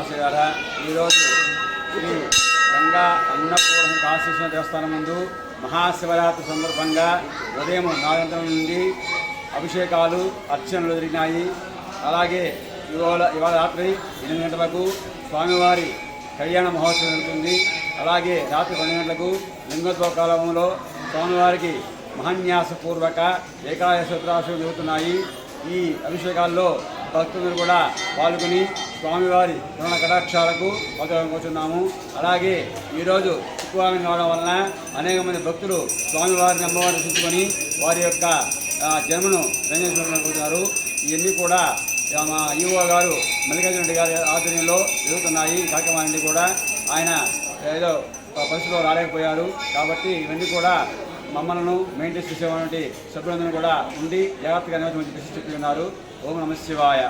భక్త మహాశయ ఈరోజు శ్రీ గంగా అన్నపూర్ణ కాశీశ్వర దేవస్థానం ముందు మహాశివరాత్రి సందర్భంగా ఉదయం నాలుగు నుండి అభిషేకాలు అర్చనలు జరిగినాయి. అలాగే ఇవాళ ఇవాళ రాత్రి ఎనిమిది గంటలకు స్వామివారి కళ్యాణ మహోత్సవం జరుగుతుంది. అలాగే రాత్రి పన్నెండు గంటలకు లింగోద్భవ కాలంలో స్వామివారికి మహాన్యాసపూర్వక ఏకాదశ రుద్రాక్షలు జరుగుతున్నాయి. ఈ అభిషేకాల్లో భక్తులు కూడా పాల్గొని స్వామివారి రుణ కటాక్షాలకు పాల్గొనుకుంటున్నాము అలాగే ఈరోజు శుక్రవారం కావడం వలన అనేక మంది భక్తులు స్వామివారిని అమ్మవారిని చూసుకొని వారి యొక్క జన్మను రంజించుకుంటున్నారు. ఇవన్నీ కూడా మా ఈఓ గారు మల్లికార్జున రెడ్డి గారి ఆధ్వర్యంలో జరుగుతున్నాయి. ఈ కార్యక్రమాలన్నీ కూడా ఆయన ఏదో పరిస్థితిలో రాలేకపోయారు. కాబట్టి ఇవన్నీ కూడా మమ్మలను మెయింటైన్ చేసేటువంటి సభ్యులందరూ కూడా ఉండి జాగ్రత్తగా నిర్వహించి చెప్పి ఉన్నారు ఓం నమ శివాయ.